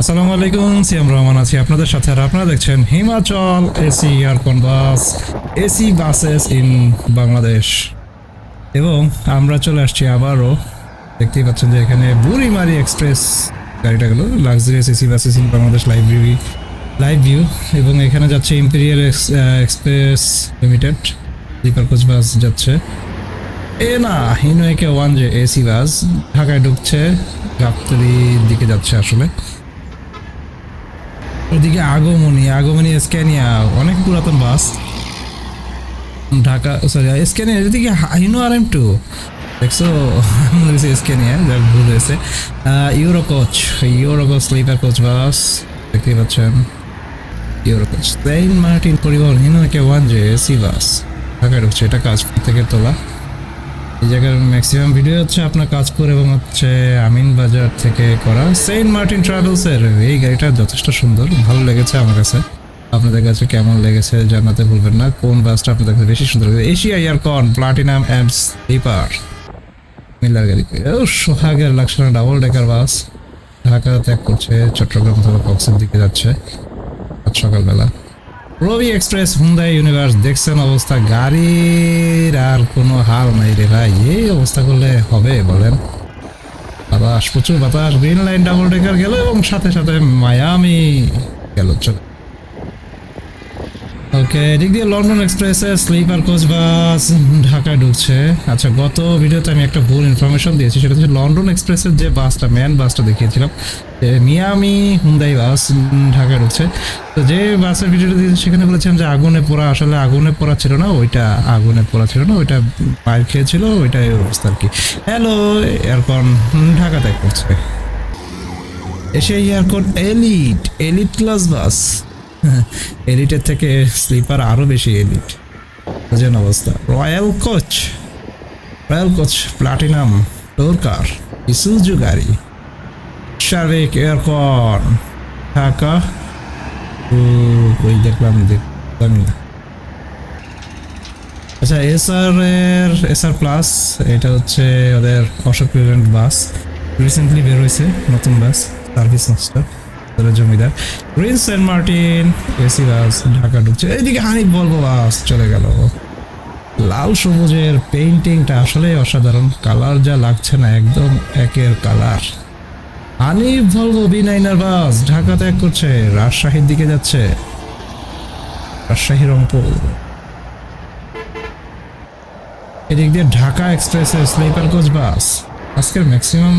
আসসালামু আলাইকুম, সিয়াম রহমান আছি আপনাদের সাথে আর আপনারা দেখছেন Himachal AC aircon bus, AC buses in Bangladesh. এবং আমরা চলে আসছি আবারও। দেখতেই পাচ্ছেন যে এখানে বুড়িমারি এক্সপ্রেস গাড়িটা গেল luxurious AC buses in Bangladesh view, live view. এবং এখানে যাচ্ছে imperial express limited sleeper coach bus যাচ্ছে। এ না, হিনোয়েকে ওয়ান যে এসি বাস ঢাকায় ঢুকছে, গাবতলির দিকে যাচ্ছে আসলে। ওদিকে আগমনী আগমনী স্ক্যানিয়া, অনেক পুরাতন বাস। ঢাকা সরি স্ক্যানিয়া, এদিকে হিনো আর এম টু। দেখছ মনে স্ক্যানিয়া, যাক, ভুল হয়েছে। Euro coach euro coach sleeper coach bus দেখতে পাচ্ছেন। ইউরো কোচ সেইন মার্টিন পরিবহন হিনোকে ওয়ান যে এসি বাস। ঢাকায় ঢুকছে, এটা কাজ থেকে তোলা। এই জায়গার ম্যাক্সিমাম ভিডিও হচ্ছে আপনার কাজপুর এবং হচ্ছে আমিন বাজার থেকে করা। সেন্ট মার্টিন ট্রাভেলসের এই গাড়িটা যথেষ্ট সুন্দর, ভালো লেগেছে আমার কাছে। আপনাদের কাছে কেমন লেগেছে জানাতে ভুলবেন না। কোন বাসটা আপনাদের কাছে বেশি সুন্দর লেগেছে? Asia aircon platinum and sleeper Miller গাড়ি। ও, সোহাগের লাক্সানা ডাবল ডেকার বাস। ঢাকা ত্যাগ করছে, চট্টগ্রাম থেকে কক্সের দিকে যাচ্ছে। সকালবেলা। রবি এক্সপ্রেস হুন্দাই ইউনিভার্স, দেখছেন অবস্থা? গাড়ির আর কোনো হাল নাই রে ভাই। এই অবস্থা করলে হবে, বলেন। বাতাস, প্রচুর বাতাস। গ্রিন লাইন, ডাবল ডেকার গেল এবং সাথে সাথে মায়ামি গেল, চলে। ওকে, এদিক দিয়ে লন্ডন এক্সপ্রেসে স্লিপার কোচ বাস ঢাকায় ঢুকছে। আচ্ছা গত ভিডিওতে আমি একটা ভুল ইনফরমেশন দিয়েছি, সেটা হচ্ছে লন্ডন এক্সপ্রেসের যে বাসটা ম্যান বাসটা দেখিয়েছিলাম মিয়ামি হুন্দাই বাস ঢাকায় ঢুকছে তো যে বাসের ভিডিওটা দিয়েছি সেখানে বলেছিলাম যে আগুনে পোড়া, আসলে আগুনে পোড়া ছিল না, ওইটা আগুনে পোড়া ছিল না, ওইটা মায়ের খেয়েছিল, ওইটাই অবস্থা আর কি। হ্যালো এয়ারকন ঢাকা ত্যাগ করছে এসে aircon elite elite class bus এলিটের থেকে স্লিপার আরও বেশি এলিট বুঝেন অবস্থা। Royal coach royal coach platinum টোরকার Isuzu গাড়ি। সাবেক এয়ারকন ঢাকা দেখলাম দেখলাম আচ্ছা এসআর এর এসআর প্লাস এটা হচ্ছে ওদের অশোক লেল্যান্ড বাস। রিসেন্টলি বের হয়েছে নতুন bus service master Zamindar. Green Saint Martin AC bus, Dhaka ঢুকছে। এইদিকে হানিফ বলব বাস চলে গেল। লাল সবুজের পেইন্টিংটা আসলে অসাধারণ। কালার যা লাগছে না, একদম একের colour Hanif, Volvo B nine R bus Dhaka ত্যাগ করছে, রাজশাহীর দিকে যাচ্ছে, রাজশাহী, রংপুর। এদিক দিয়ে ঢাকা এক্সপ্রেসের স্লিপার কোচ বাস। আজকের ম্যাক্সিমাম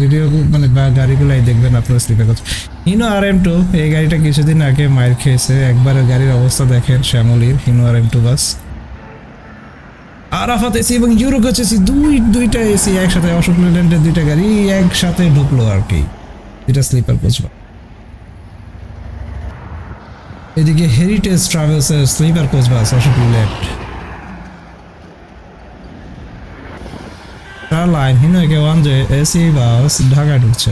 ভিডিও মানে বা গাড়িগুলাই দেখবেন আপনারা sleeper coach. Hino R M two, এই গাড়িটা কিছুদিন আগে মায়ের খেয়েছে একবারে গাড়ির অবস্থা দেখেন শ্যামলির, Hino R M two bus. Arafat AC এবং ইউরো কোচ এসি দুই, দুইটা এসি একসাথে অশোক লেল্যান্ডের দুইটা গাড়ি একসাথে ঢুকলো আর কি। দুইটা স্লিপার কোচ এদিকে heritage ট্রাভেলসের sleeper coach bus Ashok Leyland line Hino A K one AC bus ঢাকায় ঢুকছে।